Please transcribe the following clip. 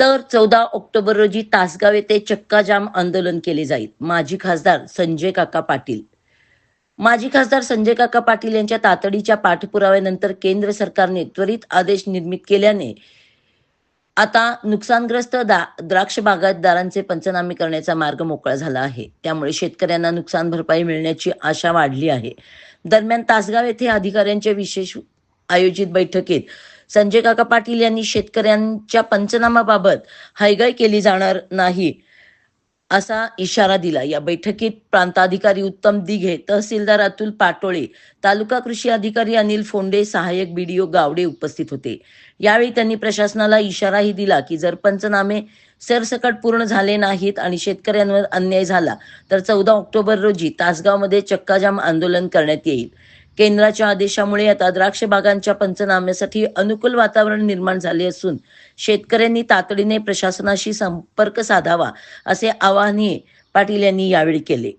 तर चौदा ऑक्टोबर रोजी तासगाव येथे चक्काजाम आंदोलन केले जाईल. माजी खासदार संजय काका पाटील. माजी खासदार संजय काका पाटील यांच्या तातडीच्या पाठपुराव्यानंतर केंद्र सरकारने त्वरित आदेश निर्मित केल्याने आता नुकसानग्रस्त दा द्राक्ष बागायतदारांचे पंचनामे करण्याचा मार्ग मोकळा झाला आहे. त्यामुळे शेतकऱ्यांना नुकसान भरपाई मिळण्याची आशा वाढली आहे. दरम्यान तासगाव येथे अधिकाऱ्यांच्या विशेष आयोजित बैठकीत. संजय काका पाटील यांनी शेतकऱ्यांच्या पंचनामाबाबत हयगय केली जाणार नाही असा इशारा दिला. या बैठकीत प्रांताधिकारी उत्तम दिघे तहसीलदार अतुल पाटोळे तालुका कृषी अधिकारी अनिल फोंडे सहाय्यक बीडीओ गावडे उपस्थित होते. यावेळी त्यांनी प्रशासनाला इशाराही दिला की जर पंचनामे सरसकट पूर्ण झाले नाहीत आणि शेतकऱ्यांवर अन्याय झाला तर चौदा ऑक्टोबर रोजी तासगावमध्ये चक्काजाम आंदोलन करण्यात येईल. केंद्राच्या आदेशामुळे आता द्राक्ष बागांच्या पंचनाम्यासाठी अनुकूल वातावरण निर्माण झाले असून शेतकऱ्यांनी तातडीने प्रशासनाशी संपर्क साधावा असे आवाहनही पाटील यांनी यावेळी केले.